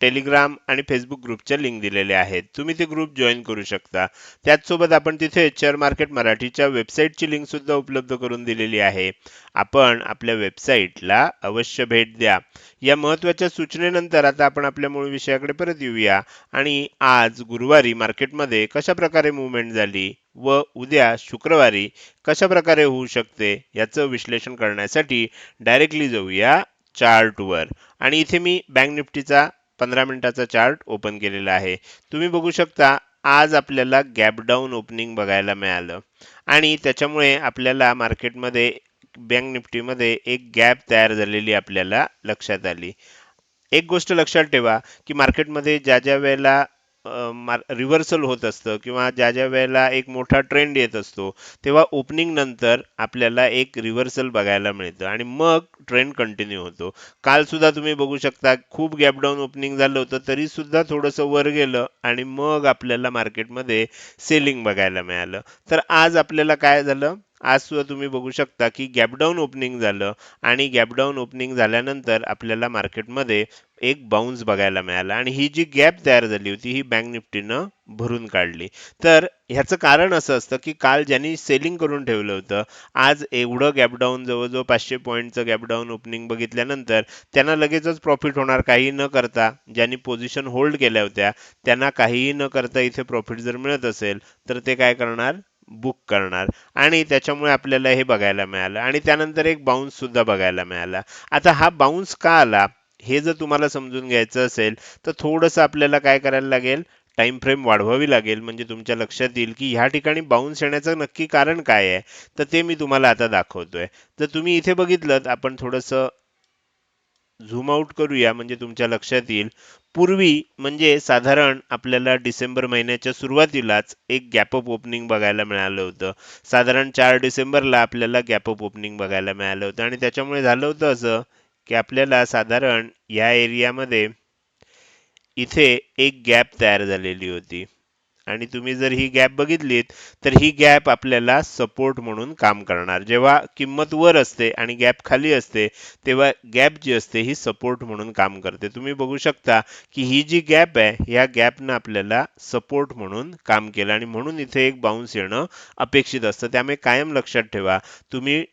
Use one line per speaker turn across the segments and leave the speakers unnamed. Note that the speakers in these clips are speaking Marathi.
टेलिग्राम आणि फेसबुक ग्रुपच्या लिंक दिलेल्या आहेत. तुम्ही ते ग्रुप जॉईन करू शकता. त्याचसोबत आपण तिथे शेअर मार्केट मराठीच्या वेबसाईटची लिंकसुद्धा उपलब्ध करून दिलेली आहे. आपण आपल्या वेबसाईटला अवश्य भेट द्या. या महत्त्वाच्या सूचनेनंतर आता आपण आपल्या मूळ विषयाकडे परत येऊया. आणि आज गुरुवारी मार्केटमध्ये कशा प्रकारे मुवमेंट झाली व उद्या शुक्रवारी कशा प्रकारे होऊ शकते याचं विश्लेषण करण्यासाठी डायरेक्टली जाऊया चार्टवर. आणि इथे मी बँक निफ्टीचा पंधरा मिनिटाचा चार्ट ओपन केलेला आहे. तुम्ही बघू शकता आज आपल्याला गॅप डाऊन ओपनिंग बघायला मिळालं. आणि त्याच्यामुळे आपल्याला मार्केटमध्ये बँक निफ्टीमध्ये एक गॅप तयार झालेली आपल्याला लक्षात आली. एक गोष्ट लक्षात ठेवा की मार्केटमध्ये ज्या ज्या वेळेला रिव्हर्सल होत असतं किंवा ज्या ज्या वेळेला एक मोठा ट्रेंड येत असतो तेव्हा ओपनिंग नंतर आपल्याला एक रिव्हर्सल बघायला मिळतं आणि मग ट्रेंड कंटिन्यू होतो. कालसुद्धा तुम्ही बघू शकता खूप गॅपडाऊन ओपनिंग झालं होतं तरीसुद्धा थोडंसं वर गेलं आणि मग आपल्याला मार्केटमध्ये सेलिंग बघायला मिळालं. तर आज आपल्याला काय झालं? आज सुद्धा तुम्ही बघू शकता की गॅपडाऊन ओपनिंग झालं आणि गॅपडाऊन ओपनिंग झाल्यानंतर आपल्याला मार्केटमध्ये एक बाउन्स बघायला मिळाला. आणि ही जी गॅप तयार झाली होती ही बँक निफ्टीनं भरून काढली. तर ह्याचं कारण असं असतं की काल ज्यांनी सेलिंग करून ठेवलं होतं आज एवढं गॅपडाऊन जवळजवळ पाचशे पॉईंटचं गॅपडाऊन ओपनिंग बघितल्यानंतर त्यांना लगेचच प्रॉफिट होणार काही न करता ज्यांनी पोझिशन होल्ड केल्या होत्या त्यांना काहीही न करता इथे प्रॉफिट जर मिळत असेल तर ते काय करणार? बुक करणार. आणि त्याच्यामुळे आपल्याला हे बघायला मिळालं. आणि त्यानंतर एक बाउन्ससुद्धा बघायला मिळाला. आता हा बाउन्स का आला? हे जर तुम्हाला समजून घ्यायचं असेल तर थोडंसं आपल्याला काय करायला लागेल? टाइम फ्रेम वाढवावी लागेल. म्हणजे तुमच्या लक्षात येईल की ह्या ठिकाणी बाउन्स येण्याचं नक्की कारण काय आहे? तर ते मी तुम्हाला आता दाखवतोय. जर तुम्ही इथे बघितलं आपण थोडंसं झूम आउट करूया म्हणजे तुमच्या लक्षात येईल. पूर्वी म्हणजे साधारण आपल्याला डिसेंबर महिन्याच्या सुरुवातीलाच एक गॅपअप ओपनिंग बघायला मिळालं होतं. साधारण चार डिसेंबरला आपल्याला गॅपअप ओपनिंग बघायला मिळालं होतं. आणि त्याच्यामुळे झालं होतं असं की आपल्याला साधारण या एरियामध्ये इथे एक गॅप तयार झालेली होती. आणि तुम्ही जर ही गॅप बघितलीत तर ही गॅप आपल्याला सपोर्ट म्हणून काम करणार. जेव्हा किंमत वर असते आणि गॅप खाली असते तेव्हा गॅप जी असते ही सपोर्ट म्हणून काम करते. तुम्ही बघू शकता की ही जी गॅप आहे या गॅपनं आपल्याला सपोर्ट म्हणून काम केलं. आणि म्हणून इथे एक बाउन्स येणं अपेक्षित असतं. त्यामुळे कायम लक्षात ठेवा तुम्ही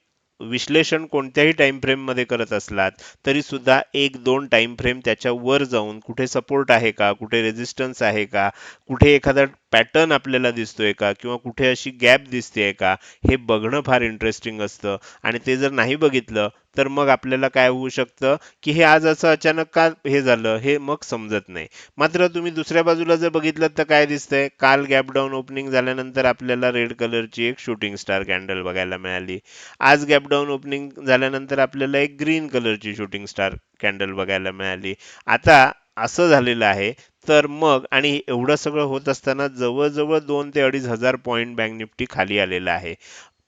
विश्लेषण कोणत्याही टाइम फ्रेममध्ये करत असलात तरी सुद्धा एक दोन टाइम फ्रेम त्याच्या वर जाऊन कुठे सपोर्ट आहे का कुठे रेजिस्टन्स आहे का कुठे एखादा पॅटर्न आपल्याला दिसतोय का? किंवा कुठे अशी गॅप दिसतेय का? हे बघणं फार इंटरेस्टिंग असतं. आणि ते जर नाही बघितलं तर मग आपल्याला काय होऊ शकतं? की हे आज असं अचानक का हे झालं? हे मग समजत नाही. मात्र तुम्ही दुसऱ्या बाजूला जर बघितलं तर काय दिसतंय? काल गॅप डाऊन ओपनिंग झाल्यानंतर आपल्याला रेड कलरची एक शूटिंग स्टार कॅन्डल बघायला मिळाली. आज गॅप डाऊन ओपनिंग झाल्यानंतर आपल्याला एक ग्रीन कलरची शूटिंग स्टार कॅन्डल बघायला मिळाली. आता असं झालेलं आहे. तर मग आणि एवढं सगळं होत असताना जवळजवळ दोन ते अडीच हजार पॉईंट बँक निफ्टी खाली आलेला आहे.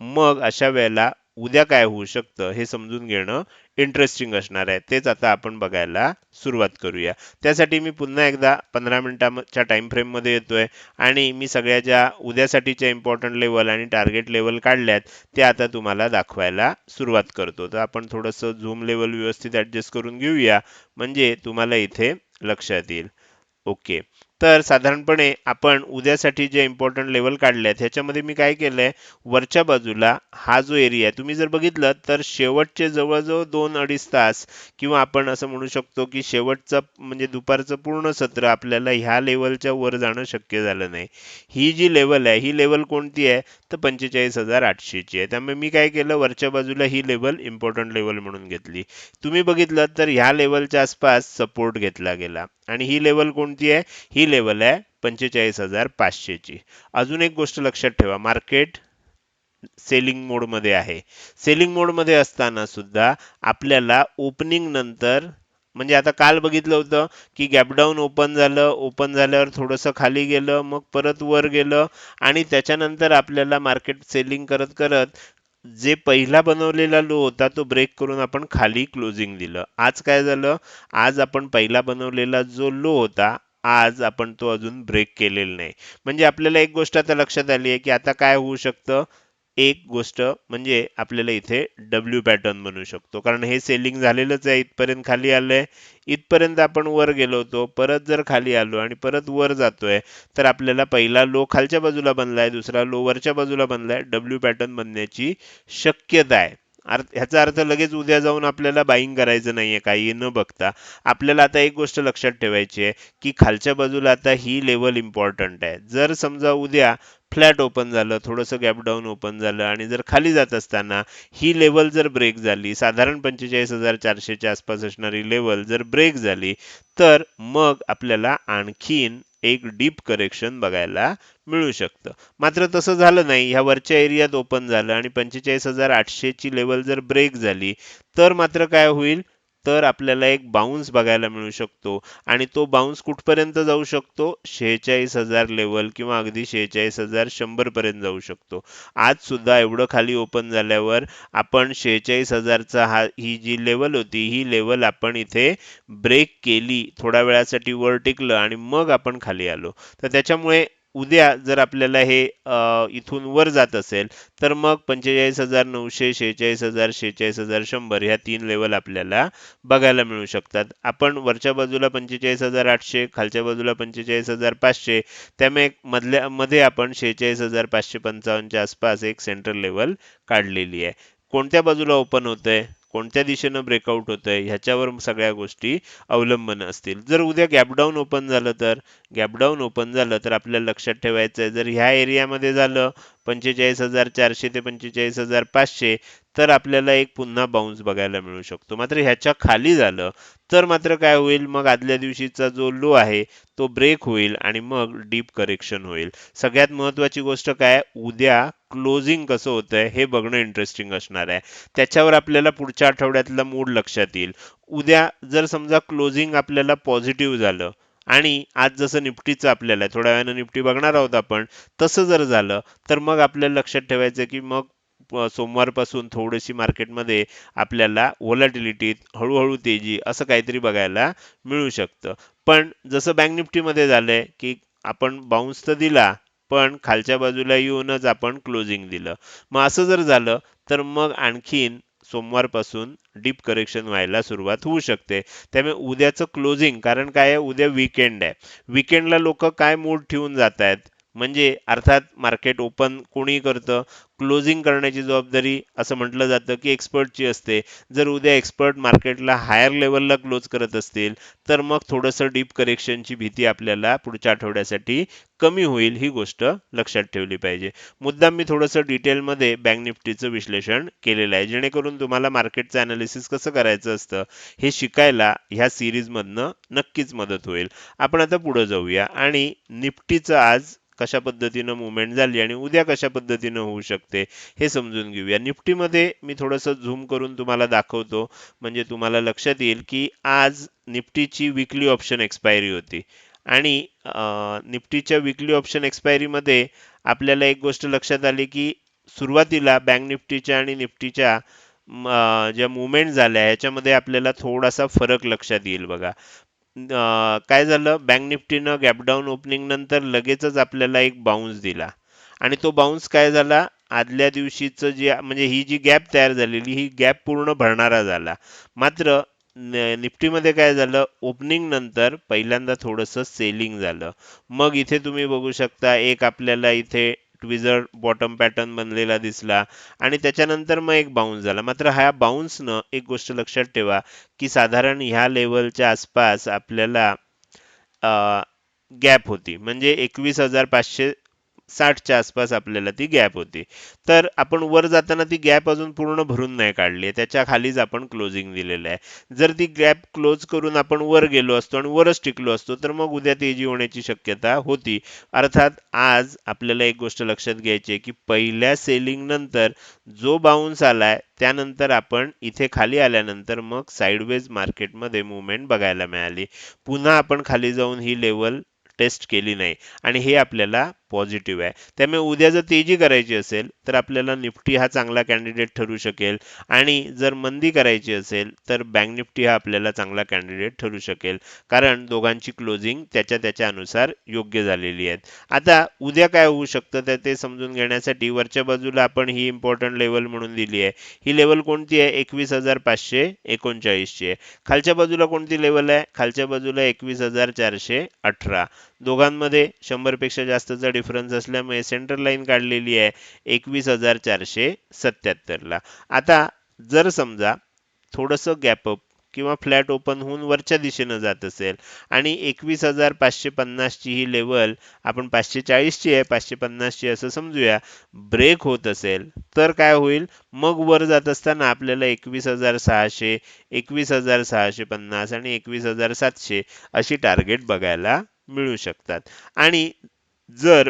मग अशा वेळेला उद्या काय होऊ शकतं हे समजून घेणं इंटरेस्टिंग असणार आहे. तेच आता आपण बघायला सुरुवात करूया. त्यासाठी मी पुन्हा एकदा पंधरा मिनिटाच्या टाइम फ्रेममध्ये येतोय आणि मी सगळ्या ज्या उद्यासाठीच्या इम्पॉर्टंट लेवल आणि टार्गेट लेवल काढल्यात ते आता तुम्हाला दाखवायला सुरुवात करतो. तर आपण थोडंसं झूम लेवल व्यवस्थित ॲडजस्ट करून घेऊया. म्हणजे तुम्हाला इथे लक्षात येईल. ओके. तर साधारणपणे आपण उद्यासाठी जे इम्पॉर्टंट लेवल काढले आहेत ह्याच्यामध्ये मी काय केलंय? वरच्या बाजूला हा जो एरिया आहे तुम्ही जर बघितलं तर शेवटचे जवळजवळ दोन अडीच तास किंवा आपण असं म्हणू शकतो की शेवटचं म्हणजे दुपारचं पूर्ण सत्र आपल्याला ह्या लेवलच्या वर जाणं शक्य झालं नाही. ही जी लेवल आहे ही लेवल कोणती आहे? तर पंचेचाळीस हजार आठशेची आहे. त्यामुळे मी काय केलं वरच्या बाजूला ही लेवल इम्पॉर्टंट लेवल म्हणून घेतली. तुम्ही बघितलं तर ह्या लेवलच्या आसपास सपोर्ट घेतला गेला. आणि ही लेवल कोणती आहे? ही लेवल आहे पंचेचाळीस हजार पाचशेची. अजून एक गोष्ट लक्षात ठेवा मार्केट सेलिंग मोडमध्ये आहे. सेलिंग मोडमध्ये असताना सुद्धा आपल्याला ओपनिंग नंतर म्हणजे आता काल बघितलं होतं की गॅपडाऊन ओपन झालं ओपन झाल्यावर थोडंसं खाली गेलं मग परत वर गेलं आणि त्याच्यानंतर आपल्याला मार्केट सेलिंग करत करत जे पहिला बनवलेला लो होता तो ब्रेक करून आपण खाली क्लोजिंग दिलं. आज काय झालं? आज आपण पहिला बनवलेला जो लो होता आज आपण तो अजून ब्रेक केलेला नाही. म्हणजे आपल्याला एक गोष्ट आता लक्षात आली आहे की आता काय होऊ शकतं? एक गोष्ट म्हणजे आपल्याला इथे डब्ल्यू पॅटर्न बनू शकतो. कारण हे सेलिंग झालेलंच आहे इथपर्यंत खाली आलंय. इथपर्यंत आपण वर गेलो होतो परत जर खाली आलो आणि परत वर जातोय तर आपल्याला पहिला लो खालच्या बाजूला बनलाय दुसरा लो वरच्या बाजूला बनलाय. डब्ल्यू पॅटर्न बनण्याची शक्यता आहे. अर्थ ह्याचा अर्थ लगेच उद्या जाऊन आपल्याला बाईंग करायचं नाहीये काही न बघता. आपल्याला आता एक गोष्ट लक्षात ठेवायची आहे की खालच्या बाजूला आता ही लेवल इम्पॉर्टंट आहे. जर समजा उद्या फ्लॅट ओपन झालं थोडंसं गॅपडाऊन ओपन झालं आणि जर खाली जात असताना ही लेवल जर ब्रेक झाली साधारण पंचेचाळीस हजार चारशेच्या आसपास असणारी लेवल जर ब्रेक झाली तर मग आपल्याला आणखीन एक डीप करेक्शन बघायला मिळू शकतं. मात्र तसं झालं नाही. ह्या वरच्या एरियात ओपन झालं आणि पंचेचाळीस हजार आठशेची लेवल जर ब्रेक झाली तर मात्र काय होईल? तर आपल्याला एक बाउन्स बघायला मिळू शकतो. आणि तो बाउन्स कुठपर्यंत जाऊ शकतो? शेहेचाळीस हजार लेवल किंवा अगदी शेहेचाळीस हजार शंभर पर्यंत जाऊ शकतो. आज सुद्धा एवढं खाली ओपन झाल्यावर आपण शेहेचाळीस हजारचा हा ही जी लेवल होती ही लेवल आपण इथे ब्रेक केली थोड्या वेळासाठी वर टिकलं आणि मग आपण खाली आलो. तर त्याच्यामुळे उद्या जर आपल्याला हे इथून वर जात असेल तर मग पंचेचाळीस हजार नऊशे शेहेचाळीस हजार शेहेचाळीस हजार शंभर ह्या तीन लेवल आपल्याला बघायला मिळू शकतात. आपण वरच्या बाजूला पंचेचाळीस हजार आठशे खालच्या बाजूला पंचेचाळीस हजार पाचशे त्यामुळे मधल्या मध्ये आपण शेहेचाळीस हजार पाचशे पंचावन्नच्या आसपास एक सेंट्रल लेवल काढलेली आहे. कोणत्या बाजूला ओपन होतंय? कोणत्या दिशेनं ब्रेकआउट होतंय ह्याच्यावर सगळ्या गोष्टी अवलंबून असतील. जर उद्या गॅपडाऊन ओपन झालं तर गॅपडाऊन ओपन झालं तर आपल्याला लक्षात ठेवायचं आहे जर ह्या एरियामध्ये झालं पंचेचाळीस हजार चारशे ते पंचेचाळीस हजार पाचशे तर आपल्याला एक पुन्हा बाउन्स बघायला मिळू शकतो. मात्र ह्याच्या खाली झालं तर मात्र काय होईल? मग आदल्या दिवशीचा जो लो आहे तो ब्रेक होईल आणि मग डीप करेक्शन होईल. सगळ्यात महत्त्वाची गोष्ट काय? उद्या क्लोजिंग कसं होतंय हे बघणं इंटरेस्टिंग असणार आहे. त्याच्यावर आपल्याला पुढच्या आठवड्यातला मूड लक्षात येईल. उद्या जर समजा क्लोजिंग आपल्याला पॉझिटिव्ह झालं आणि आज जसं निफ्टीचं आपल्याला आहे, थोड्या वेळानं निफ्टी बघणार आहोत आपण तसं जर झालं तर मग आपल्याला लक्षात ठेवायचं की मग सोमवारपासून थोडीशी मार्केटमध्ये आपल्याला ओलाटिलिटीत हळूहळू तेजी असं काहीतरी बघायला मिळू शकतं. पण जसं बँक निफ्टीमध्ये झालंय की आपण बाउन्स तर दिला पण खालच्या बाजूला येऊनच आपण क्लोजिंग दिलं. मग असं जर झालं तर मग आणखीन सोमवारपासून डीप करेक्शन व्हायला सुरुवात होऊ शकते. त्यामुळे उद्याचं क्लोजिंग कारण काय आहे? उद्या विकेंड आहे. विकेंडला लोक काय मूड ठेवून जात आहेत म्हणजे अर्थात मार्केट ओपन कोणी करतं? क्लोजिंग करण्याची जबाबदारी असं म्हटलं जातं की एक्सपर्टची असते. जर उद्या एक्सपर्ट मार्केटला हायर लेवलला क्लोज करत असतील तर मग थोडंसं डीप करेक्शनची भीती आपल्याला पुढच्या आठवड्यासाठी कमी होईल ही गोष्ट लक्षात ठेवली पाहिजे. मुद्दाम मी थोडंसं डिटेलमध्ये बँक निफ्टीचं विश्लेषण केलेलं आहे. जेणेकरून तुम्हाला मार्केटचं अनालिसिस कसं करायचं असतं हे शिकायला ह्या सिरीजमधनं नक्कीच मदत होईल. आपण आता पुढे जाऊया आणि निफ्टीचं आज कशा पद्धतीनं मुवमेंट झाली आणि उद्या कशा पद्धतीनं होऊ शकते हे समजून घेऊया. निफ्टीमध्ये मी थोडंसं झूम करून तुम्हाला दाखवतो. म्हणजे तुम्हाला लक्षात येईल की आज निफ्टीची विकली ऑप्शन एक्सपायरी होती. आणि निफ्टीच्या विकली ऑप्शन एक्सपायरीमध्ये आपल्याला एक गोष्ट लक्षात आली की सुरुवातीला बँक निफ्टीच्या आणि निफ्टीच्या ज्या मुवमेंट झाल्या ह्याच्यामध्ये आपल्याला थोडासा फरक लक्षात येईल बघा. काय झालं? बँक निफ्टीनं गॅपडाऊन ओपनिंग नंतर लगेचच आपल्याला एक बाउन्स दिला. आणि तो बाउन्स काय झाला? आदल्या दिवशीचं जे म्हणजे ही जी गॅप तयार झालेली ही गॅप पूर्ण भरणारा झाला. मात्र निफ्टीमध्ये काय झालं? ओपनिंग नंतर पहिल्यांदा थोडंसं सेलिंग झालं. मग इथे तुम्ही बघू शकता एक आपल्याला इथे ट्विझर बॉटम पॅटर्न बनलेला दिसला आणि त्याच्यानंतर मग एक बाउन्स झाला. मात्र ह्या बाउन्सनं एक गोष्ट लक्षात ठेवा की साधारण ह्या लेवलच्या आसपास आपल्याला गॅप होती. म्हणजे एकवीस हजार पाचशे साठच्या आसपास आपल्याला ती गॅप होती. तर आपण वर जाताना ती गॅप अजून पूर्ण भरून नाही काढली त्याच्या खालीच आपण क्लोजिंग दिलेलं आहे. जर ती गॅप क्लोज करून आपण वर गेलो असतो आणि वरच टिकलो असतो तर मग उद्या तेजी होण्याची शक्यता होती. अर्थात आज आपल्याला एक गोष्ट लक्षात घ्यायची आहे की पहिल्या सेलिंग नंतर जो बाउन्स आलाय त्यानंतर आपण इथे खाली आल्यानंतर मग साईडवेज मार्केटमध्ये मुवमेंट बघायला मिळाली. पुन्हा आपण खाली जाऊन ही लेवल टेस्ट केली नाही. आणि हे आपल्याला पॉझिटिव्ह आहे. त्यामुळे उद्या जर तेजी करायची असेल तर आपल्याला निफ्टी हा चांगला कॅन्डिडेट ठरू शकेल. आणि जर मंदी करायची असेल तर बँक निफ्टी हा आपल्याला चांगला कॅन्डिडेट ठरू शकेल. कारण दोघांची क्लोजिंग त्याच्या त्याच्यानुसार योग्य झालेली आहेत. आता उद्या काय होऊ शकतं तर ते समजून घेण्यासाठी वरच्या बाजूला आपण ही इम्पॉर्टंट लेवल म्हणून दिली आहे. ही लेवल कोणती आहे? एकवीस हजार पाचशे एकोणचाळीसची आहे. खालच्या बाजूला कोणती लेवल आहे? खालच्या बाजूला एकवीस हजार चारशे अठरा. दोघांमध्ये शंभरपेक्षा जास्तचा डिफरन्स असल्यामुळे सेंटर लाईन काढलेली आहे एकवीस हजार चारशे सत्याहत्तरला. आता जर समजा थोडंसं गॅपअप किंवा फ्लॅट ओपन होऊन वरच्या दिशेनं जात असेल आणि एकवीस हजार पाचशे पन्नासची ही लेवल आपण पाचशे चाळीसची आहे पाचशे पन्नासची असं समजूया ब्रेक होत असेल तर काय होईल? मग वर जात असताना आपल्याला एकवीस हजार सहाशे एकवीस हजार सहाशे पन्नास आणि एकवीस हजार सातशे अशी टार्गेट बघायला मिळू शकतात. आणि जर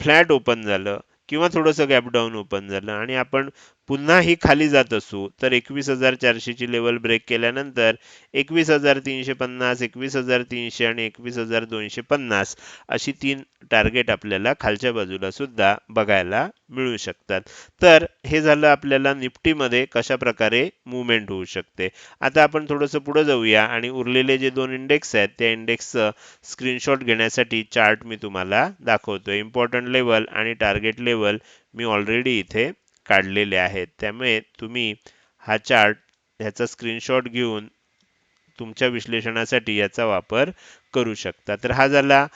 फ्लॅट ओपन झालं किंवा थोडंसं गॅप डाऊन ओपन झालं आणि आपण पुन्हा ही खाली जात असू तर एकवीस हजार चारशेची लेवल ब्रेक केल्यानंतर एकवीस हजार तीनशे पन्नास एकवीस हजार तीनशे आणि एकवीस हजार दोनशे पन्नास अशी तीन टार्गेट आपल्याला खालच्या बाजूला सुद्धा बघायला मिळू शकतात. तर हे झालं आपल्याला निफ्टीमध्ये कशा प्रकारे मुवमेंट होऊ शकते. आता आपण थोडंसं पुढे जाऊया आणि उरलेले जे दोन इंडेक्स आहेत त्या इंडेक्सचं स्क्रीनशॉट घेण्यासाठी चार्ट मी तुम्हाला दाखवतोय. इम्पॉर्टंट लेवल आणि टार्गेट लेवल मी ऑलरेडी इथे काढलेले आहेत. त्यामुळे तुम्ही हा चार्ट ह्याचा स्क्रीनशॉट घेऊन तुमच्या विश्लेषणासाठी याचा वापर करू शकता. तर हा झाला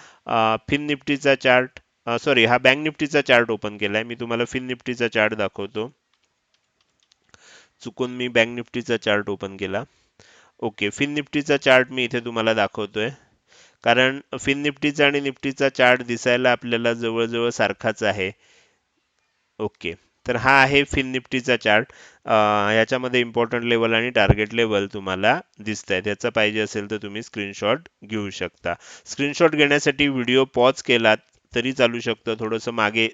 फिन निफ्टीचा चार्ट सॉरी हा बँक निफ्टीचा चार्ट ओपन केला आहे मी तुम्हाला फिन निफ्टीचा चार्ट दाखवतो. चुकून मी बँक निफ्टीचा चार्ट ओपन केला. ओके फिन निफ्टीचा चार्ट मी इथे तुम्हाला दाखवतोय. कारण फिन निफ्टीचा आणि निफ्टीचा चार्ट दिसायला आपल्याला जवळजवळ सारखाच आहे. ओके. तर हा आहे फिन निफ्टीचा चार्ट याच्यामध्ये इम्पॉर्टंट लेवल आणि टार्गेट लेवल तुम्हाला दिसत आहेत याचा पाहिजे असेल तर तुम्ही स्क्रीनशॉट घेऊ शकता. स्क्रीनशॉट घेण्यासाठी व्हिडिओ पॉज केलात तरी चालू शकतं. थोडंसं मागे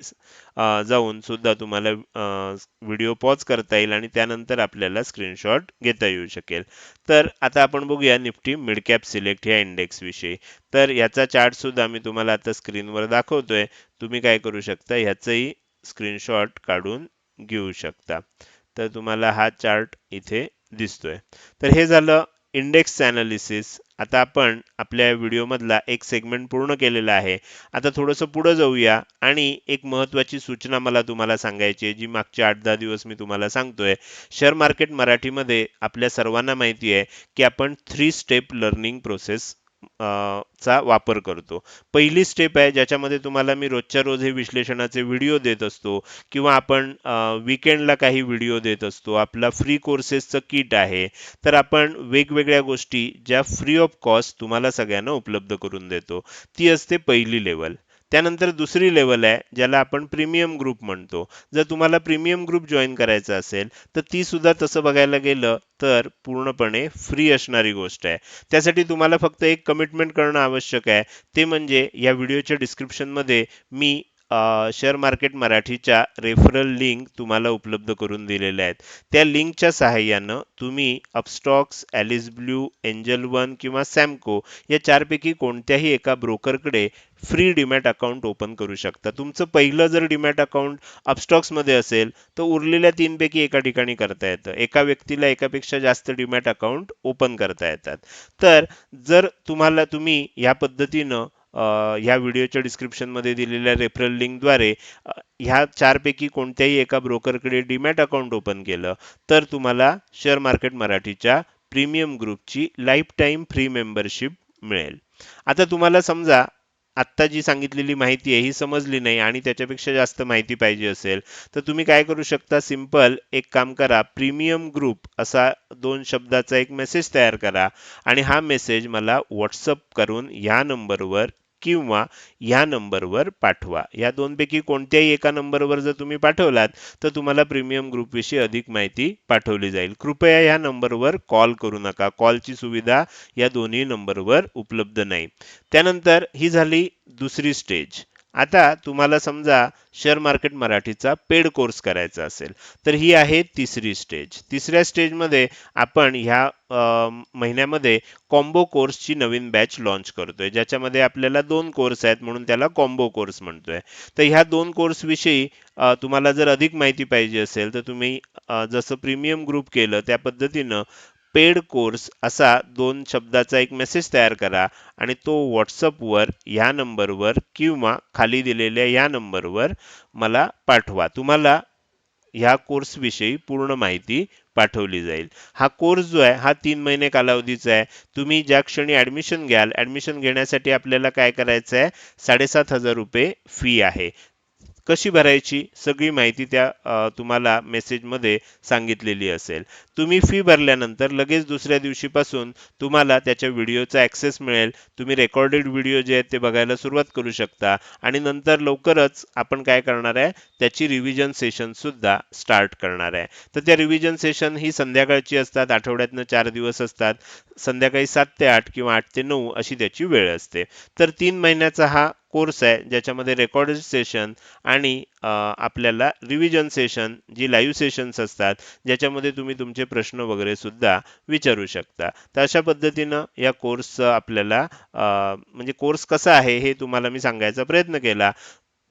जाऊन सुद्धा तुम्हाला व्हिडिओ पॉज करता येईल आणि त्यानंतर आपल्याला स्क्रीनशॉट घेता येऊ शकेल. तर आता आपण बघूया निफ्टी मिड कॅप सिलेक्ट ह्या इंडेक्स विषयी. तर याचा चार्ट सुद्धा मी तुम्हाला आता स्क्रीनवर दाखवतोय. तुम्ही काय करू शकता? ह्याचंही स्क्रीनशॉट काढून घेऊ शकता. तर तुम्हाला हा चार्ट इथे दिसतोय. तर हे झालं इंडेक्स अनालिसिस आता आपण आपल्या व्हिडिओमधला एक सेगमेंट पूर्ण केलेला आहे. आता थोडंसं पुढं जाऊया आणि एक महत्वाची सूचना मला तुम्हाला सांगायची आहे जी मागचे आठ दहा दिवस मी तुम्हाला सांगतोय. शेअर मार्केट मराठीमध्ये आपल्या सर्वांना माहिती आहे की आपण थ्री स्टेप लर्निंग प्रोसेस चा वापर करतो. पहिली स्टेप आहे ज्याच्यामध्ये तुम्हाला मी रोजच्या रोज हे विश्लेषणाचे व्हिडिओ देत असतो किंवा आपण विकेंडला काही व्हिडिओ देत असतो. आपला फ्री कोर्सेसचं किट आहे. तर आपण वेगवेगळ्या गोष्टी ज्या फ्री ऑफ कॉस्ट तुम्हाला सगळ्यांना उपलब्ध करून देतो. ती असते पहिली लेवल त्यानंतर दुसरी लेवल आहे ज्याला आपण प्रीमियम ग्रुप म्हणतो. जर तुम्हाला प्रीमियम ग्रुप जॉईन करायचा असेल तर ती सुद्धा तसं बघायला गेलं तर पूर्णपणे फ्री असणारी गोष्ट आहे. त्यासाठी तुम्हाला फक्त एक कमिटमेंट करणं आवश्यक आहे. ते म्हणजे या व्हिडिओच्या डिस्क्रिप्शनमध्ये मी शेअर मार्केट मराठीच्या रेफरल लिंक तुम्हाला उपलब्ध करून दिलेल्या आहेत. त्या लिंकच्या सहाय्यानं तुम्ही Upstox Alice Blue Angel One किंवा सॅमको या चारपैकी कोणत्याही एका ब्रोकरकडे फ्री डिमॅट अकाउंट ओपन करू शकता. तुमचं पहिलं जर डिमॅट अकाउंट अपस्टॉक्समध्ये असेल तर उरलेल्या तीनपैकी एका ठिकाणी करता येतं. एका व्यक्तीला एकापेक्षा जास्त डिमॅट अकाउंट ओपन करता येतात. तर जर तुम्हाला तुम्ही या पद्धतीनं ह्या व्हिडिओच्या डिस्क्रिप्शनमध्ये दिलेल्या रेफरल लिंकद्वारे ह्या चारपैकी कोणत्याही एका ब्रोकरकडे डीमॅट अकाउंट ओपन केलं तर तुम्हाला शेअर मार्केट मराठीच्या प्रीमियम ग्रुपची लाईफ टाईम फ्री मेंबरशिप मिळेल. आता तुम्हाला समजा आत्ता जी सांगितलेली माहिती आहे ही समजली नाही आणि त्याच्यापेक्षा जास्त माहिती पाहिजे असेल तर तुम्ही काय करू शकता? सिंपल एक काम करा प्रीमियम ग्रुप असा दोन शब्दाचा एक मेसेज तयार करा आणि हा मेसेज मला व्हॉट्सअप करून ह्या नंबरवर किंवा ह्या नंबरवर पाठवा. या दोनपैकी कोणत्याही एका नंबरवर जर तुम्ही पाठवलात तर तुम्हाला प्रीमियम ग्रुपविषयी अधिक माहिती पाठवली जाईल. कृपया या नंबरवर कॉल करू नका. कॉलची सुविधा या दोन्ही नंबरवर उपलब्ध नाही. त्यानंतर ही झाली दुसरी स्टेज. आता तुम्हाला समजा शेअर मार्केट मराठीचा पेड कोर्स करायचा असेल तर ही आहे तिसरी स्टेज तिसऱ्या स्टेजमध्ये आपण ह्या महिन्यामध्ये कॉम्बो कोर्सची नवीन बॅच लॉन्च करतोय. ज्याच्यामध्ये आपल्याला दोन कोर्स आहेत म्हणून त्याला कॉम्बो कोर्स म्हणतोय. तर ह्या दोन कोर्स विषयी तुम्हाला जर अधिक माहिती पाहिजे असेल तर तुम्ही जसं प्रीमियम ग्रुप केलं त्या पद्धतीनं पेड कोर्स असा दोन शब्दाचा एक मेसेज तयार करा आणि तो व्हॉट्सअपवर ह्या नंबरवर किंवा खाली दिलेल्या या नंबरवर मला पाठवा. तुम्हाला ह्या कोर्स विषयी पूर्ण माहिती पाठवली जाईल. हा कोर्स जो आहे हा तीन महिने कालावधीचा आहे. तुम्ही ज्या क्षणी ऍडमिशन घ्याल ऍडमिशन घेण्यासाठी आपल्याला काय करायचं आहे साडेसात हजार रुपये फी आहे. कशी भरायची सगळी माहिती त्या तुम्हाला मेसेजमध्ये सांगितलेली असेल. तुम्ही फी भरल्यानंतर लगेच दुसऱ्या दिवशीपासून तुम्हाला त्याच्या व्हिडिओचा ॲक्सेस मिळेल. तुम्ही रेकॉर्डेड व्हिडिओ जे आहेत ते बघायला सुरुवात करू शकता. आणि नंतर लवकरच आपण काय करणार आहे त्याची रिव्हिजन सेशनसुद्धा स्टार्ट करणार आहे. तर त्या रिव्हिजन सेशन ही संध्याकाळची असतात आठवड्यातनं चार दिवस असतात. संध्याकाळी सात ते आठ किंवा आठ ते नऊ अशी त्याची वेळ असते. तर तीन महिन्याचा हा कोर्स आहे ज्याच्यामध्ये रेकॉर्डेड सेशन आणि आपल्याला रिव्हिजन सेशन जी लाईव्ह सेशन्स असतात ज्याच्यामध्ये तुम्ही तुमचे प्रश्न वगैरे सुद्धा विचारू शकता. तर अशा पद्धतीनं या कोर्सचं आपल्याला म्हणजे कोर्स कसा आहे हे तुम्हाला मी सांगायचा प्रयत्न केला.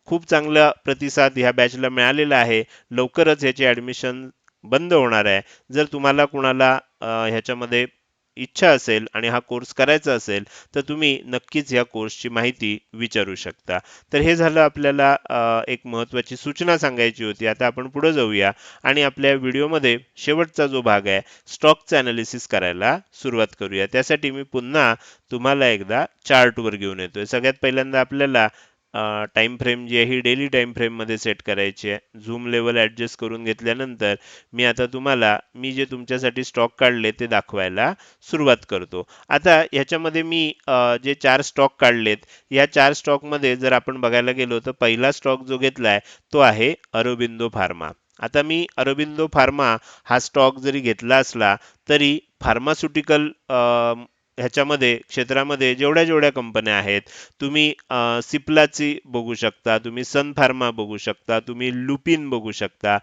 खूप चांगला प्रतिसाद ह्या बॅचला मिळालेला आहे. लवकरच ह्याची ॲडमिशन बंद होणार आहे. जर तुम्हाला कुणाला ह्याच्यामध्ये इच्छा असेल आणि हा कोर्स करायचा असेल तर तुम्ही नक्कीच या कोर्सची माहिती विचारू शकता. तर हे झालं आपल्याला एक महत्त्वाची सूचना सांगायची होती. आता आपण पुढे जाऊया आणि आपल्या व्हिडिओमध्ये शेवटचा जो भाग आहे स्टॉकचं अनालिसिस करायला सुरुवात करूया. त्यासाठी मी पुन्हा तुम्हाला एकदा चार्टवर घेऊन येतोय. सगळ्यात पहिल्यांदा आपल्याला टाइम फ्रेम जी आहे ही डेली टाइम फ्रेममध्ये सेट करायची आहे. झूम लेवल ॲडजस्ट करून घेतल्यानंतर मी आता तुम्हाला मी जे तुमच्यासाठी स्टॉक काढले ते दाखवायला सुरुवात करतो. आता ह्याच्यामध्ये मी जे चार स्टॉक काढलेत या चार स्टॉकमध्ये जर आपण बघायला गेलो तर पहिला स्टॉक जो घेतलाय तो आहे अरोबिंदो फार्मा. आता मी अरोबिंदो फार्मा हा स्टॉक जरी घेतला असला तरी फार्मास्युटिकल ह्याच्यामध्ये क्षेत्रामध्ये जेवढ्या जेवढ्या कंपन्या आहेत तुम्ही सिप्लाची बघू शकता तुम्ही सन फार्मा बघू शकता तुम्ही लुपिन बघू शकता.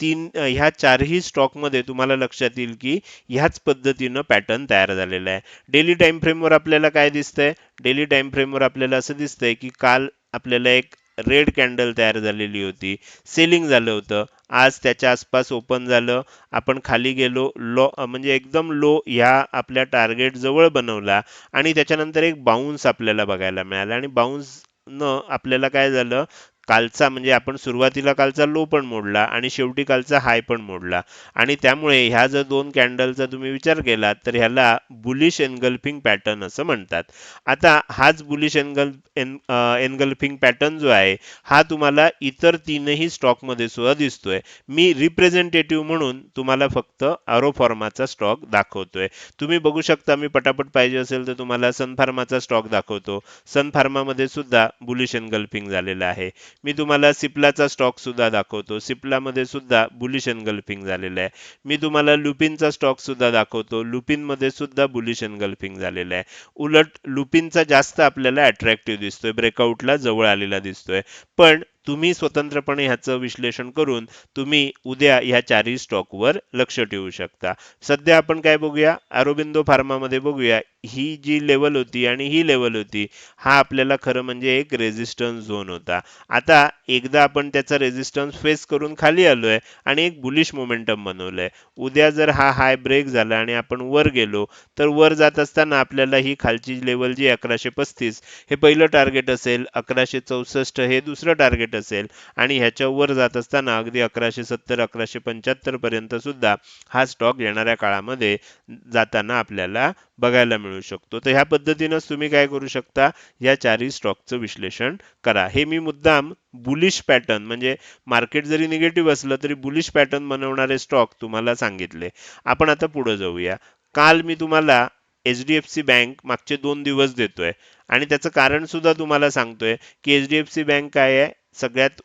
तीन ह्या चारही स्टॉकमध्ये तुम्हाला लक्षात येईल की ह्याच पद्धतीनं पॅटर्न तयार झालेला आहे. डेली टाइम फ्रेमवर आपल्याला काय दिसतंय? डेली टाइम फ्रेमवर आपल्याला असं दिसतंय की काल आपल्याला एक रेड कॅन्डल तयार झालेली होती. सेलिंग झालं होतं. आज त्याच्या आसपास ओपन झालं. आपण खाली गेलो. लो म्हणजे एकदम लो ह्या आपल्या टार्गेट जवळ बनवला आणि त्याच्यानंतर एक बाउन्स आपल्याला बघायला मिळाला. आणि बाउन्स न आपल्याला काय झालं? कालचा म्हणजे आपण सुरुवातीला कालचा लो पण मोडला आणि शेवटी कालचा हाय पण मोडला. आणि त्यामुळे ह्या जर दोन कॅन्डलचा तुम्ही विचार केला तर ह्याला बुलिश एनगल्फिंग पॅटर्न असं म्हणतात. आता हाच बुलिश एनगल एन एनगल्फिंग पॅटर्न जो आहे हा तुम्हाला इतर तीनही स्टॉकमध्ये सुद्धा दिसतोय. मी रिप्रेझेंटेटिव्ह म्हणून तुम्हाला फक्त आरोफॉर्माचा स्टॉक दाखवतोय. तुम्ही बघू शकता मी पटापट पाहिजे असेल तर तुम्हाला सनफार्माचा स्टॉक दाखवतो. सन फार्मामध्ये सुद्धा बुलिश एनगल्फिंग झालेलं आहे. मी तुम्हाला सिप्लाचा स्टॉक सुद्धा दाखवतो. सिप्लामध्ये सुद्धा बुलिश एनगल्फिंग झालेलं आहे. मी तुम्हाला लुपिनचा स्टॉक सुद्धा दाखवतो. लुपिनमध्ये सुद्धा बुलिश एनगल्फिंग झालेलं आहे. उलट लुपिनचा जास्त आपल्याला अट्रॅक्टिव्ह दिसतोय. ब्रेकआउटला जवळ आलेला दिसतोय. पण तुम्ही स्वतंत्रपणे ह्याचं विश्लेषण करून तुम्ही उद्या ह्या चारही स्टॉकवर लक्ष ठेवू शकता. सध्या आपण काय बघूया? अरोबिंदो फार्मामध्ये बघूया. ही जी लेवल होती आणि ही लेवल होती हा आपल्याला खरं म्हणजे एक रेझिस्टन्स झोन होता. आता एकदा आपण त्याचा रेझिस्टन्स फेस करून खाली आलोय आणि एक बुलिश मोमेंटम बनवलंय. उद्या जर हा हाय ब्रेक झाला आणि आपण वर गेलो तर वर जात असताना आपल्याला ही खालची लेवल जी अकराशे पस्तीस हे पहिलं टार्गेट असेल अकराशे चौसष्ट हे दुसरं टार्गेट असेल आणि ह्याच्यावर जात असताना अगदी अकराशे सत्तर अकराशे पंच्याहत्तर पर्यंत सुद्धा हा स्टॉक येणाऱ्या काळामध्ये जाताना आपल्याला बघायला मिळू शकतो. तर ह्या पद्धतीनंच तुम्ही काय करू शकता? या चारही स्टॉकचं विश्लेषण करा. हे मी मुद्दाम बुलिश पॅटर्न म्हणजे मार्केट जरी निगेटिव्ह असलं तरी बुलिश पॅटर्न बनवणारे स्टॉक तुम्हाला सांगितले. आपण आता पुढे जाऊया. काल मी तुम्हाला H D F C bank मागचे दोन दिवस देतोय. आणि त्याचं कारण सुद्धा तुम्हाला सांगतोय की H D F C bank काय आहे? सगळ्यात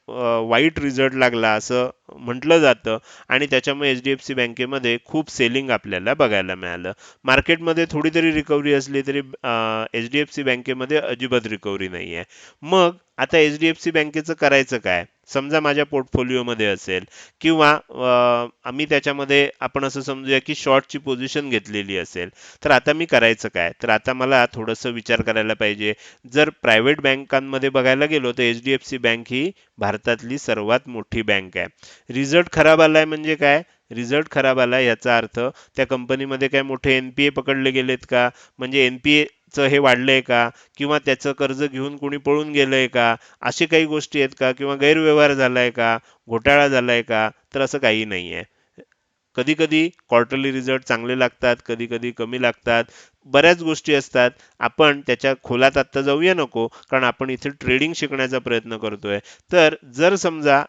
वाईट रिझल्ट लागला असं म्हटलं जातं आणि त्याच्यामुळे एच डी एफ सी बँकेमध्ये खूप सेलिंग आपल्याला बघायला मिळालं. मार्केटमध्ये थोडी तरी रिकव्हरी असली तरी एच डी एफ सी बँकेमध्ये अजिबात रिकव्हरी नाही आहे मग आता एच डी एफ सी बँकेचं करायचं काय? समजा माझ्या पोर्टफोलिओमध्ये असेल किंवा आम्ही त्याच्यामध्ये आपण असं समजूया की शॉर्टची पोझिशन घेतलेली असेल तर आता मी करायचं काय? तर आता मला थोडंसं विचार करायला पाहिजे. जर प्रायव्हेट बँकांमध्ये बघायला गेलो तर H D F C bank ही भारतातली सर्वात मोठी बँक आहे. रिझल्ट खराब आलाय म्हणजे काय? रिझल्ट खराब आला याचा अर्थ त्या कंपनीमध्ये काय मोठे एन पी ए पकडले गेलेत का? म्हणजे एन पी ए चं हे वाढलंय का? किंवा त्याचं कर्ज घेऊन कोणी पळून गेलंय का? अशी काही गोष्टी आहेत का? किंवा गैरव्यवहार झालाय का? घोटाळा झालाय का? तर असं काही नाहीये. कधी कधी क्वार्टरली रिझल्ट चांगले लागतात कधी कधी कमी लागतात. बऱ्याच गोष्टी असतात. आपण त्याच्या खोलात आत्ता जाऊया नको कारण आपण इथे ट्रेडिंग शिकण्याचा प्रयत्न करतोय. तर जर समजा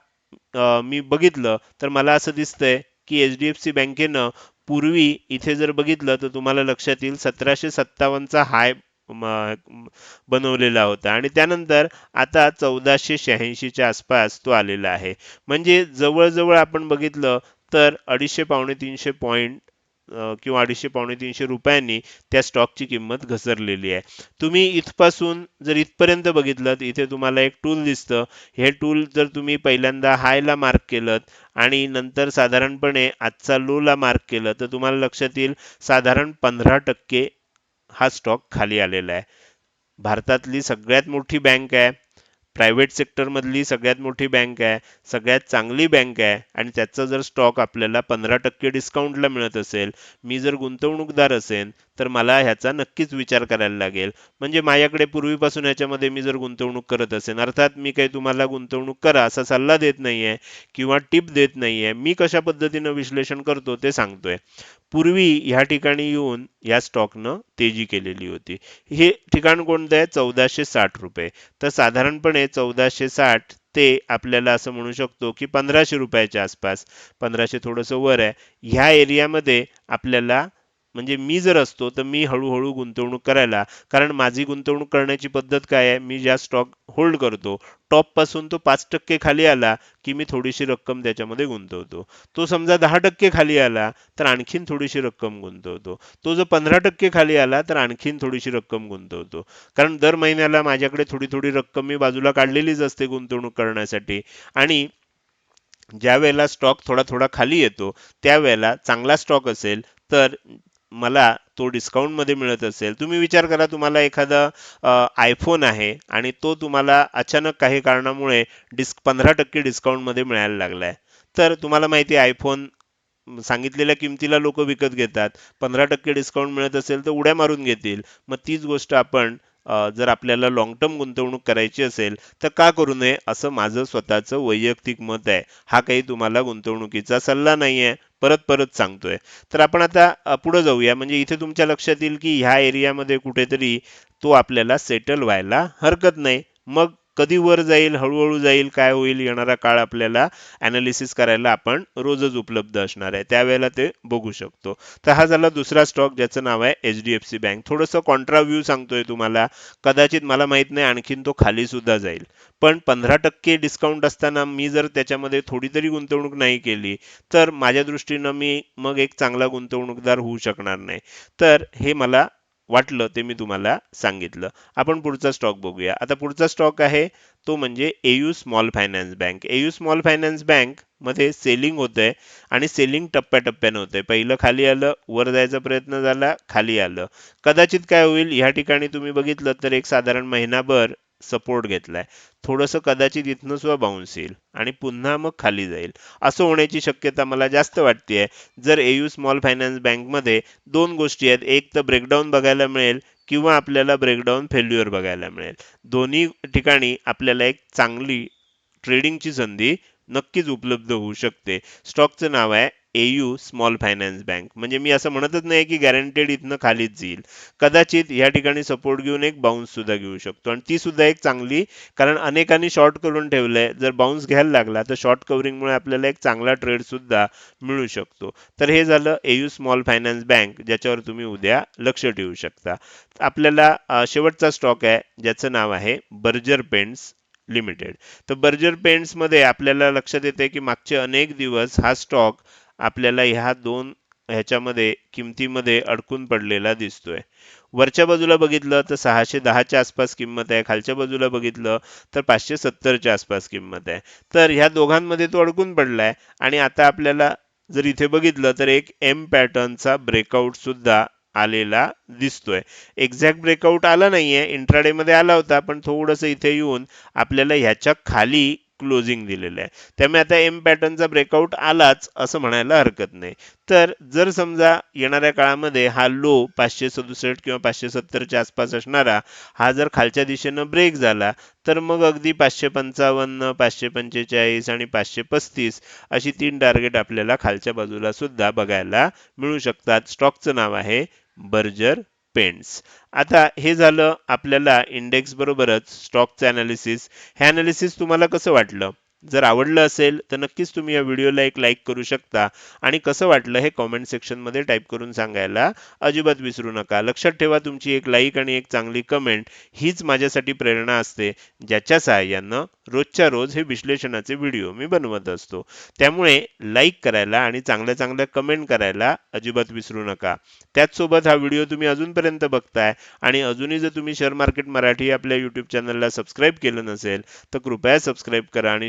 मी बघितलं तर मला असं दिसतंय की एच डी एफ सी बँकेनं पूर्वी इथे जर बघितलं तर तुम्हाला लक्षात येईल सतराशे सत्तावन्नचा हाय बनवलेला होता. आणि त्यानंतर आता चौदाशे शहाऐंशीच्या आसपास तो आलेला आहे. म्हणजे जवळजवळ आपण बघितलं तर अडीचशे पावणे तीनशे पॉईंट किंवा अडीचशे पावणे तीनशे रुपयांनी त्या स्टॉकची किंमत घसरलेली आहे. तुम्ही इथपासून जर इथपर्यंत बघितलं तर इथे तुम्हाला एक टूल दिसतं. हे टूल जर तुम्ही पहिल्यांदा हायला मार्क केलं आणि नंतर साधारणपणे आजचा लोला मार्क केलं तर तुम्हाला लक्षात येईल साधारण पंधरा टक्के हा स्टॉक खाली आलेला आहे. भारतातली सगळ्यात मोठी बँक आहे. प्रायव्हेट सेक्टरमधली सगळ्यात मोठी बँक आहे सगळ्यात चांगली बँक आहे आणि त्याचा जर स्टॉक आपल्याला पंधरा टक्के डिस्काउंटला मिळत असेल मी जर गुंतवणूकदार असेल तर मला ह्याचा नक्कीच विचार करायला लागेल. म्हणजे माझ्याकडे पूर्वीपासून ह्याच्यामध्ये मी जर गुंतवणूक करत असेल अर्थात मी काही तुम्हाला गुंतवणूक करा असा सल्ला देत नाहीये किंवा टिप देत नाहीये मी कशा पद्धतीनं विश्लेषण करतो ते सांगतोय. पूर्वी ह्या ठिकाणी येऊन या स्टॉकनं तेजी केलेली होती. हे ठिकाण कोणतं आहे? चौदाशे साठ रुपये. तर साधारणपणे चौदाशे साठ ते आपल्याला असं म्हणू शकतो की पंधराशे रुपयाच्या आसपास पंधराशे थोडंसं वर आहे. ह्या एरियामध्ये आपल्याला म्हणजे मी जर असतो तर मी हळूहळू गुंतवणूक करायला कारण माझी गुंतवणूक करण्याची पद्धत काय आहे? मी ज्या स्टॉक होल्ड करतो टॉपपासून तो पाच टक्के खाली आला की मी थोडीशी रक्कम त्याच्यामध्ये गुंतवतो. तो समजा दहा टक्के खाली आला तर आणखीन थोडीशी रक्कम गुंतवतो. तो जर पंधरा टक्के खाली आला तर आणखीन थोडीशी रक्कम गुंतवतो. कारण दर महिन्याला माझ्याकडे थोडी थोडी रक्कम मी बाजूला काढलेलीच असते गुंतवणूक करण्यासाठी. आणि ज्या वेळेला स्टॉक थोडा थोडा खाली येतो त्यावेळेला चांगला स्टॉक असेल तर मला तो डिस्काउंटमध्ये मिळत असेल तुम्ही विचार करा तुम्हाला एखादा आयफोन आहे आणि तो तुम्हाला अचानक काही कारणामुळे डिस्क पंधरा टक्के डिस्काउंटमध्ये मिळायला मिळायला लागलाय. तर तुम्हाला माहिती आहे आयफोन सांगितलेल्या किमतीला लोक विकत घेतात. पंधरा टक्के डिस्काउंट मिळत असेल तर उड्या मारून घेतील. मग तीच गोष्ट आपण जर आपल्याला लॉंग टर्म गुंतवणूक करायची असेल तर का करू नये असं माझं स्वतःचं वैयक्तिक मत आहे. हा काही तुम्हाला गुंतवणुकीचा सल्ला नाही आहे. परत परत सांगतोय. तर आपण आता पुढं पुढे जाऊया. म्हणजे इथे तुमच्या लक्षात येईल की ह्या एरियामध्ये कुठेतरी तो आपल्याला सेटल व्हायला हरकत नाही. मग कधी वर जाईल हळूहळू जाईल काय होईल येणारा काळ आपल्याला अनालिसिस करायला आपण रोजच उपलब्ध असणार आहे. त्यावेळेला ते बघू शकतो. तर हा झाला दुसरा स्टॉक ज्याचं नाव आहे H D F C bank थोडंसं कॉन्ट्रा व्ह्यू सांगतोय तुम्हाला. कदाचित मला माहीत नाही आणखीन तो खाली सुद्धा जाईल. पण पंधरा टक्के डिस्काउंट असताना मी जर त्याच्यामध्ये थोडी तरी गुंतवणूक नाही केली तर माझ्या दृष्टीनं मी मग एक चांगला गुंतवणूकदार होऊ शकणार नाही. तर हे मला वाटलं ते मी तुम्हाला सांगितलं. आपण पुढचा स्टॉक बघूया. आता पुढचा स्टॉक आहे तो म्हणजे AU small finance bank AU small finance बँकमध्ये सेलिंग होतंय आणि सेलिंग टप्प्याटप्प्यानं होतंय. पहिलं खाली आलं वर जायचा प्रयत्न झाला खाली आलं. कदाचित काय होईल ह्या ठिकाणी तुम्ही बघितलं तर एक साधारण महिनाभर सपोर्ट घेतलाय. थोडंसं कदाचित इथनं सुद्धा बाउन्स येईल आणि पुन्हा मग खाली जाईल. असं होण्याची शक्यता मला जास्त वाटते जर एयू स्मॉल फायनान्स बँकमध्ये दोन गोष्टी आहेत. एक तर ब्रेकडाऊन बघायला मिळेल किंवा आपल्याला ब्रेकडाऊन फेल्युअर बघायला मिळेल. दोन्ही ठिकाणी आपल्याला एक चांगली ट्रेडिंगची संधी नक्कीच उपलब्ध होऊ शकते. स्टॉकचं नाव आहे एयू स्मॉल फायनान्स बँक म्हणजे मी असं म्हणतच नाही की गॅरंटेड इथनं खालीच जाईल. कदाचित या ठिकाणी सपोर्ट घेऊन एक बाउन्स सुद्धा घेऊ शकतो. आणि ती सुद्धा एक चांगली कारण अनेकांनी शॉर्ट करून ठेवलंय. जर बाउन्स घ्यायला लागला तर शॉर्ट कव्हरिंगमुळे आपल्याला एक चांगला ट्रेड सुद्धा मिळू शकतो. तर हे झालं एयू स्मॉल फायनान्स बँक ज्याच्यावर तुम्ही उद्या लक्ष ठेवू शकता. आपल्याला शेवटचा स्टॉक आहे ज्याचं नाव आहे बर्जर पेंट्स लिमिटेड तर बर्जर पेंट्समध्ये आपल्याला लक्षात येते की मागचे अनेक दिवस हा स्टॉक आपल्याला ह्या दोन ह्याच्यामध्ये किमतीमध्ये अडकून पडलेला दिसतोय. वरच्या बाजूला बघितलं तर सहाशे दहाच्या आसपास किंमत आहे. खालच्या बाजूला बघितलं तर पाचशे सत्तरच्या आसपास किंमत आहे. तर ह्या दोघांमध्ये तो अडकून पडलाय. आणि आता आपल्याला जर इथे बघितलं तर एक एम पॅटर्नचा ब्रेकआउट सुद्धा आलेला दिसतोय. एक्झॅक्ट ब्रेकआउट आला नाहीये. इंट्राडे मध्ये आला होता पण थोडंसं इथे येऊन आपल्याला ह्याच्या खाली क्लोजिंग दिलेलं आहे. त्यामुळे आता एम पॅटर्नचा ब्रेकआउट आलाच असं म्हणायला हरकत नाही. तर जर समजा येणाऱ्या काळामध्ये हा लो पाचशे सदुसष्ट किंवा पाचशे सत्तरच्या आसपास असणारा हा जर खालच्या दिशेनं ब्रेक झाला तर मग अगदी पाचशे पंचावन्न पाचशे पंचेचाळीस आणि पाचशे पस्तीस अशी तीन टार्गेट आपल्याला खालच्या बाजूला सुद्धा बघायला मिळू शकतात. स्टॉकचं नाव आहे बर्जर पेंट्स आता हे झालं आपल्याला इंडेक्स बरोबरच स्टॉकचं अनालिसिस हे अनालिसिस तुम्हाला कसं वाटलं? जर आवडलं असेल तर नक्कीच तुम्ही या व्हिडिओला एक लाईक करू शकता. आणि कसं वाटलं हे कॉमेंट सेक्शनमध्ये टाईप करून सांगायला अजिबात विसरू नका. लक्षात ठेवा तुमची एक लाईक आणि एक चांगली कमेंट हीच माझ्यासाठी प्रेरणा असते ज्याच्या सहाय्यानं रोजच्या रोज हे विश्लेषणाचे व्हिडिओ मी बनवत असतो. त्यामुळे लाईक करायला आणि चांगल्या चांगल्या कमेंट करायला अजिबात विसरू नका. त्याचसोबत हा व्हिडिओ तुम्ही अजूनपर्यंत बघताय आणि अजूनही जर तुम्ही शेअर मार्केट मराठी आपल्या यूट्यूब चॅनलला सबस्क्राईब केलं नसेल तर कृपया सबस्क्राईब करा आणि